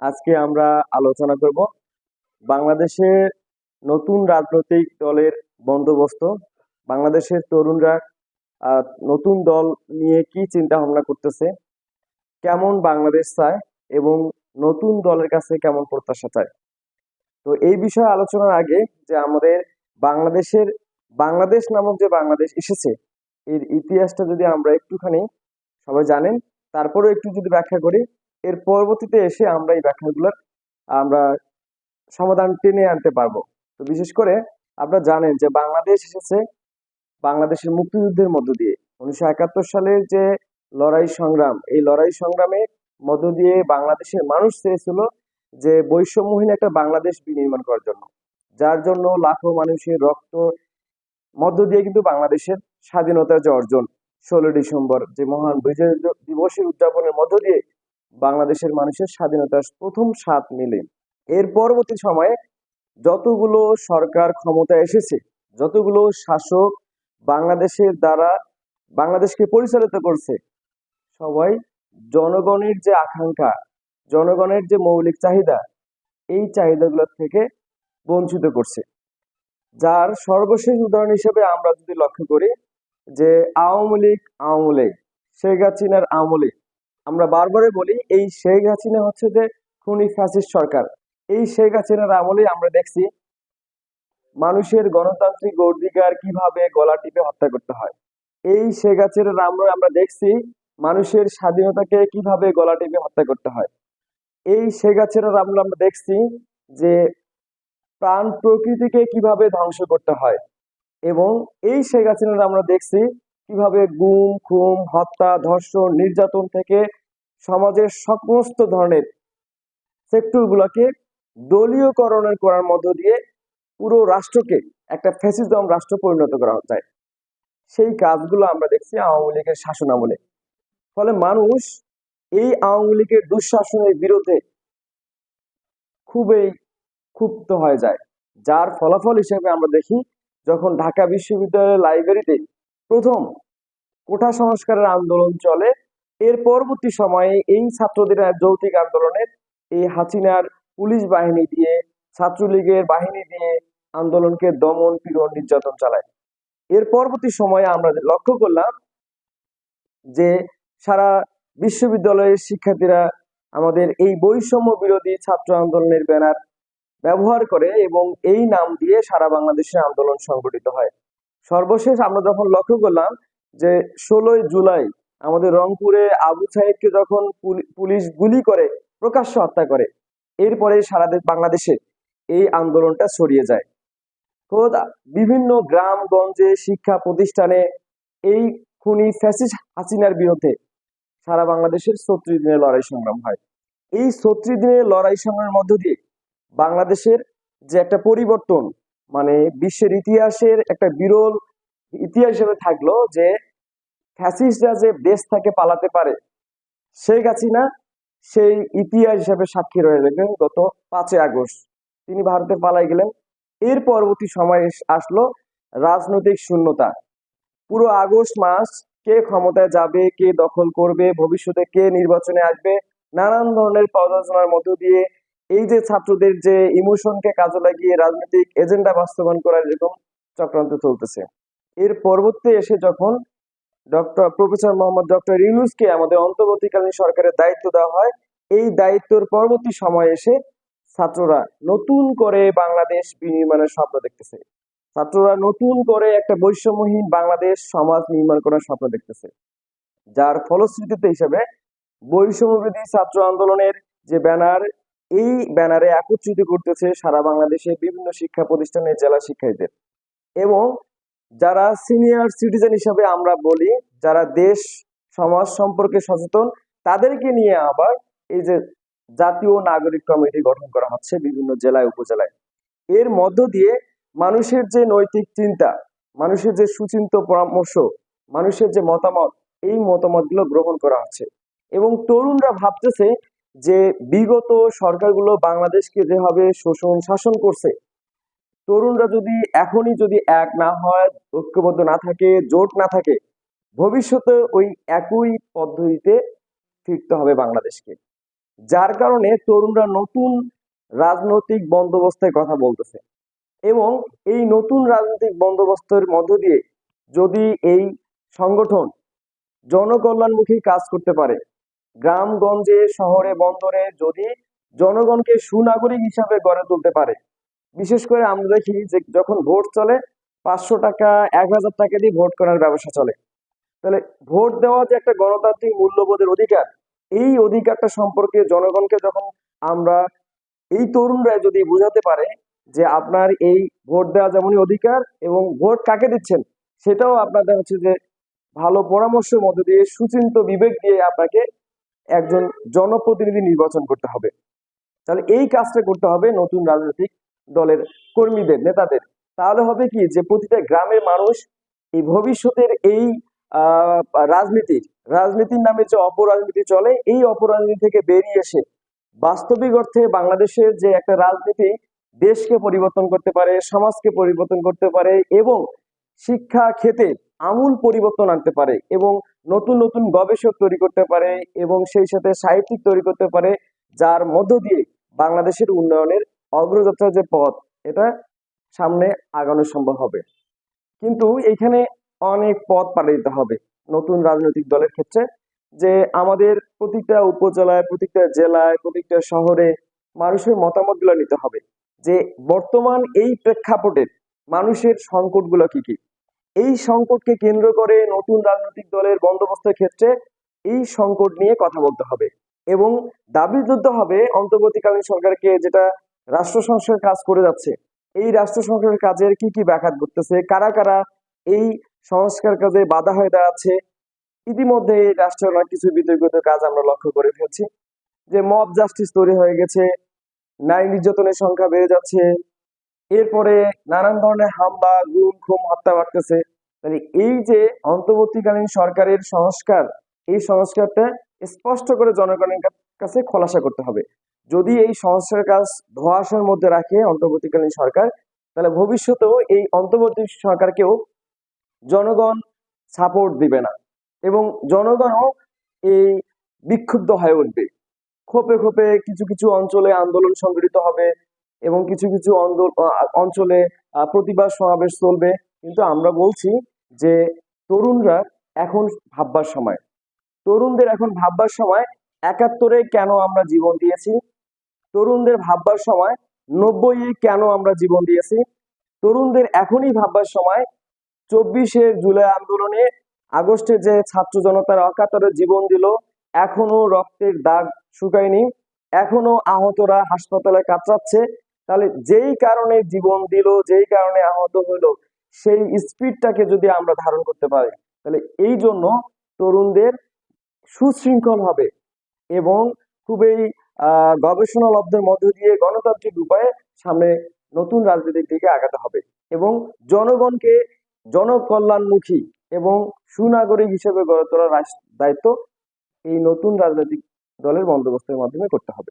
আজকে আমরা আলোচনা করব বাংলাদেশের নতুন রাজনৈতিক দলের বন্দোবস্ত, বাংলাদেশের তরুণরা নতুন দল নিয়ে কি চিন্তা ভাবনা করতেছে, কেমন বাংলাদেশ চায় এবং নতুন দলের কাছে কেমন প্রত্যাশা চায়। তো এই বিষয়ে আলোচনার আগে যে আমাদের বাংলাদেশের, বাংলাদেশ নামক যে বাংলাদেশ এসেছে, এর ইতিহাসটা যদি আমরা একটুখানি সবাই জানেন, তারপরেও একটু যদি ব্যাখ্যা করি এর পরবর্তীতে এসে আমরা এই ব্যাখ্যাগুলোর, আমরা সমাধান টেনে আনতে পারব। তো বিশেষ করে আপনারা জানেন যে বাংলাদেশ এসেছে বাংলাদেশের মুক্তিযুদ্ধের মধ্য দিয়ে। উনিশশো একাত্তর সালের যে লড়াই সংগ্রাম, এই লড়াই সংগ্রামের মধ্য দিয়ে বাংলাদেশের মানুষ চেয়েছিল যে বৈষম্যহীন একটা বাংলাদেশ বিনির্মাণ করার জন্য। যার জন্য লাখো মানুষের রক্ত মধ্য দিয়ে কিন্তু বাংলাদেশের স্বাধীনতার যে অর্জন, ষোলো ডিসেম্বর যে মহান বিজয় দিবসের উদযাপনের মধ্য দিয়ে বাংলাদেশের মানুষের স্বাধীনতার প্রথম স্বাদ মিলে। এর পরবর্তী সময়ে যতগুলো সরকার ক্ষমতায় এসেছে, যতগুলো শাসক বাংলাদেশের দ্বারা বাংলাদেশকে পরিচালিত করছে, সবাই জনগণের যে আকাঙ্ক্ষা, জনগণের যে মৌলিক চাহিদা, এই চাহিদাগুলো থেকে বঞ্চিত করছে। যার সর্বশেষ উদাহরণ হিসেবে আমরা যদি লক্ষ্য করি যে আওয়ামী লীগ আওয়ামী লীগ শেখ হাসিনার আমলে আমরা বারবারই বলি, এই শেখ হাসিনা হচ্ছে যে খুনি ফ্যাসিস্ট সরকার। এই শেখ হাসিনার আমলে আমরা দেখছি মানুষের গণতান্ত্রিক অধিকার কীভাবে গলা টিপে হত্যা করতে হয়। এই শেখ হাসিনার আমলে আমরা দেখছি মানুষের স্বাধীনতাকে কীভাবে গলা টিপে হত্যা করতে হয়। এই শেখ হাসিনার আমলে আমরা দেখছি যে প্রাণ প্রকৃতিকে কীভাবে ধ্বংস করতে হয়। এবং এই শেখ হাসিনার আমরা দেখছি কীভাবে গুম খুম হত্যা, ধর্ষণ, নির্যাতন থেকে সমাজের সমস্ত ধরনের সেক্টরগুলোকে দলীয়করণের করার মধ্য দিয়ে পুরো রাষ্ট্রকে একটা ফ্যাসিজম রাষ্ট্র পরিণত করা যায় সেই কাজগুলো আমরা দেখছি আওয়ামী লীগের শাসন আমলে ফলে মানুষ এই আওয়ামী লীগের দুঃশাসনের বিরুদ্ধে খুবই ক্ষুব্ধ হয়ে যায়। যার ফলাফল হিসেবে আমরা দেখি, যখন ঢাকা বিশ্ববিদ্যালয়ের লাইব্রেরিতে প্রথম কোঠা সংস্কারের আন্দোলন চলে। এর পরবর্তী সময়ে এই ছাত্রদের যৌতিক আন্দোলনের এই হাসিনার পুলিশ বাহিনী দিয়ে, ছাত্রলীগের বাহিনী দিয়ে আন্দোলনকে দমন, পীড়ন, নির্যাতন চালায়। এর পরবর্তী সময়ে আমরা লক্ষ্য করলাম যে সারা বিশ্ববিদ্যালয়ের শিক্ষার্থীরা আমাদের এই বৈষম্য বিরোধী ছাত্র আন্দোলনের ব্যানার ব্যবহার করে এবং এই নাম দিয়ে সারা বাংলাদেশে আন্দোলন সংগঠিত হয়। সর্বশেষ আমরা যখন লক্ষ্য করলাম যে ষোলোই জুলাই আমাদের রংপুরে আবু সাহেবকে যখন পুলি- পুলিশ গুলি করে, প্রকাশ্য হত্যা করে, এরপরে সারা দেশ বাংলাদেশে এই আন্দোলনটা ছড়িয়ে যায়। খোদ বিভিন্ন গ্রামগঞ্জে শিক্ষা প্রতিষ্ঠানে এই খুনি ফ্যাসিস্ট হাসিনার বিরুদ্ধে সারা বাংলাদেশের ছত্রিশ দিনের লড়াই সংগ্রাম হয়। এই ছত্রিশ দিনের লড়াই সংগ্রামের মধ্য দিয়ে বাংলাদেশের যে একটা পরিবর্তন মানে বিশ্বের ইতিহাসের একটা বিরল ইতিহাস হিসেবে থাকল যে ফ্যাসিস্টরা যে দেশ থেকে পালাতে পারে, শেখ হাসিনা সেই ইতিহাস হিসেবে সাক্ষী রয়ে গেলেন গত পাঁচই আগস্ট। তিনি ভারতে পালাই গেলেন। এর পরবর্তী সময় আসলো রাজনৈতিক শূন্যতা। পুরো আগস্ট মাস কে ক্ষমতায় যাবে, কে দখল করবে, ভবিষ্যতে কে নির্বাচনে আসবে, নানান ধরনের প্রযোজনার মধ্য দিয়ে এই যে ছাত্রদের যে ইমোশনকে কাজে লাগিয়ে রাজনৈতিক এজেন্ডা বাস্তবায়ন করার এরকম চক্রান্ত চলতেছে। এর পরবর্তী এসে যখন ডক্টর, প্রফেসর মোহাম্মদ ডক্টর ইউনুসকে আমাদের অন্তর্বর্তীকালীন সরকারের দায়িত্ব দেওয়া হয়, এই দায়িত্বের পরবর্তী সময় এসে ছাত্ররা নতুন করে বাংলাদেশ বিনির্মাণের স্বপ্ন দেখতেছে। ছাত্ররা নতুন করে একটা বৈষম্যহীন বাংলাদেশ সমাজ নির্মাণ করার স্বপ্ন দেখতেছে। যার ফলশ্রুতিতে হিসেবে বৈষম্যবিধি ছাত্র আন্দোলনের যে ব্যানার, এই ব্যানারে একত্রিত করতেছে সারা বাংলাদেশে বিভিন্ন শিক্ষা প্রতিষ্ঠানের জেলা শিক্ষার্থীদের। এবং যারা সিনিয়র সিটিজেন হিসাবে আমরা বলি, যারা দেশ, সমাজ সম্পর্কে সচেতন, তাদেরকে নিয়ে আবার এই যে জাতীয় নাগরিক কমিটি গঠন করা হচ্ছে বিভিন্ন জেলায়, উপজেলায়। এর মধ্য দিয়ে মানুষের যে নৈতিক চিন্তা, মানুষের যে সুচিন্ত পরামর্শ, মানুষের যে মতামত, এই মতামতগুলো গ্রহণ করা হচ্ছে। এবং তরুণরা ভাবতেছে যে বিগত সরকারগুলো বাংলাদেশকে যেভাবে শোষণ শাসন করছে তরুণরা যদি এখনই যদি এক না হয়, ঐক্যবদ্ধ না থাকে, জোট না থাকে, ভবিষ্যতে ওই একই পদ্ধতিতে ফিরতে হবে বাংলাদেশকে। যার কারণে তরুণরা নতুন রাজনৈতিক বন্দোবস্তের কথা বলতেছে এবং এই নতুন রাজনৈতিক বন্দোবস্তের মধ্য দিয়ে যদি এই সংগঠন জনকল্যাণমুখী কাজ করতে পারে, গ্রামগঞ্জে, শহরে, বন্দরে যদি জনগণকে সুনাগরিক হিসাবে গড়ে তুলতে পারে বিশেষ করে আমরা দেখি যে যখন ভোট চলে, পাঁচশো টাকা, এক হাজার টাকা দিয়ে ভোট করার ব্যবসা চলে। তাহলে ভোট দেওয়া যে একটা গণতান্ত্রিক মূল্যবোধের অধিকার, এই অধিকারটা সম্পর্কে জনগণকে যখন আমরা, এই তরুণরা যদি বোঝাতে পারে যে আপনার এই ভোট দেওয়া যেমনই অধিকার এবং ভোট কাকে দিচ্ছেন, সেটাও আপনাদের হচ্ছে যে ভালো পরামর্শের মধ্যে দিয়ে, সুচিন্ত বিবেক দিয়ে আপনাকে একজন জনপ্রতিনিধি নির্বাচন করতে হবে। তাহলে এই কাজটা করতে হবে নতুন রাজনৈতিক দলের কর্মীদের, নেতাদের। তাহলে হবে কি যে প্রতিটা গ্রামের মানুষ এই ভবিষ্যতের এই রাজনীতির রাজনীতির নামে যে অপরাজনীতি চলে, এই অপরাজনীতি থেকে বেরিয়ে এসে বাস্তবিক অর্থে বাংলাদেশের যে একটা রাজনীতি দেশকে পরিবর্তন করতে পারে, সমাজকে পরিবর্তন করতে পারে এবং শিক্ষা ক্ষেত্রে আমূল পরিবর্তন আনতে পারে এবং নতুন নতুন গবেষক তৈরি করতে পারে এবং সেই সাথে সাহিত্যিক তৈরি করতে পারে, যার মধ্য দিয়ে বাংলাদেশের উন্নয়নের অগ্রযাত্রার যে পথ, এটা সামনে আগানো সম্ভব হবে। কিন্তু এখানে অনেক পথ পাড়ি দিতে হবে নতুন রাজনৈতিক দলের ক্ষেত্রে, যে আমাদের প্রতিটা উপজেলায়, প্রতিটা জেলায়, প্রতিটা শহরে মানুষের মতামতগুলো নিতে হবে, যে বর্তমান এই প্রেক্ষাপটে মানুষের সংকটগুলো কি কি? এই সংকটকে কেন্দ্র করে নতুন রাজনৈতিক দলের বন্দোবস্তের ক্ষেত্রে এই সংকট নিয়ে কথা বলতে হবে এবং দাবি যুদ্ধ হবে অন্তর্বর্তীকালীন সরকারকে, যেটা রাষ্ট্র সংস্কার কাজ করে যাচ্ছে। এই রাষ্ট্র সংস্কার কাজের কি কি ব্যাঘাত ঘটতেছে? কারা কারা এই সংস্কার কাজে বাধা হয়ে দাঁড়াচ্ছে? ইতিমধ্যে এই রাষ্ট্রের অনেক কিছু বিতর্কিত কাজ আমরা লক্ষ্য করে ফেলছি। যে মব জাস্টিস তৈরি হয়ে গেছে, নারী নির্যাতনের সংখ্যা বেড়ে যাচ্ছে, এরপরে নানান ধরনের হামলা, গুম খুম হত্যা বাড়তেছে। তাহলে এই যে অন্তর্বর্তীকালীন সরকারের সংস্কার, এই সংস্কারটা স্পষ্ট করে জনগণের কাছে খোলাসা করতে হবে। যদি এই সংস্কার কাজ ধোঁয়াশার মধ্যে রাখে অন্তর্বর্তীকালীন সরকার, তাহলে ভবিষ্যতেও এই অন্তর্বর্তী সরকারকেও জনগণ সাপোর্ট দিবে না এবং জনগণও এই বিক্ষুব্ধ হয়ে উঠবে। খোপে খোপে কিছু কিছু অঞ্চলে আন্দোলন সংগঠিত হবে এবং কিছু কিছু অঞ্চলে প্রতিবাদ সমাবেশ চলবে। কিন্তু আমরা বলছি যে তরুণরা এখন ভাববার সময়। তরুণদের এখন ভাববার সময় একাত্তরে কেন আমরা জীবন দিয়েছি? তরুণদের ভাববার সময় নব্বই কেন আমরা জীবন দিয়েছি? তরুণদের এখনই ভাববার সময় চব্বিশে জুলাই আন্দোলনে আগস্টে যে ছাত্র জনতার অকাতরে জীবন দিল, এখনও রক্তের দাগ শুকায়নি, এখনও আহতরা হাসপাতালে কাতরাচ্ছে। তাহলে যেই কারণে জীবন দিল, যেই কারণে আহত হলো, সেই স্পিডটাকে যদি আমরা ধারণ করতে পারি, তাহলে এই জন্য তরুণদের সুশৃঙ্খল হবে এবং খুবই আহ গবেষণালব্ধের মধ্য দিয়ে গণতান্ত্রিক উপায়ে সামনে নতুন রাজনীতির দিকে আগাতে হবে এবং জনগণকে জনকল্যাণমুখী এবং সুনাগরিক হিসেবে গড়ে তোলার দায়িত্ব এই নতুন রাজনৈতিক দলের বন্দোবস্তের মাধ্যমে করতে হবে।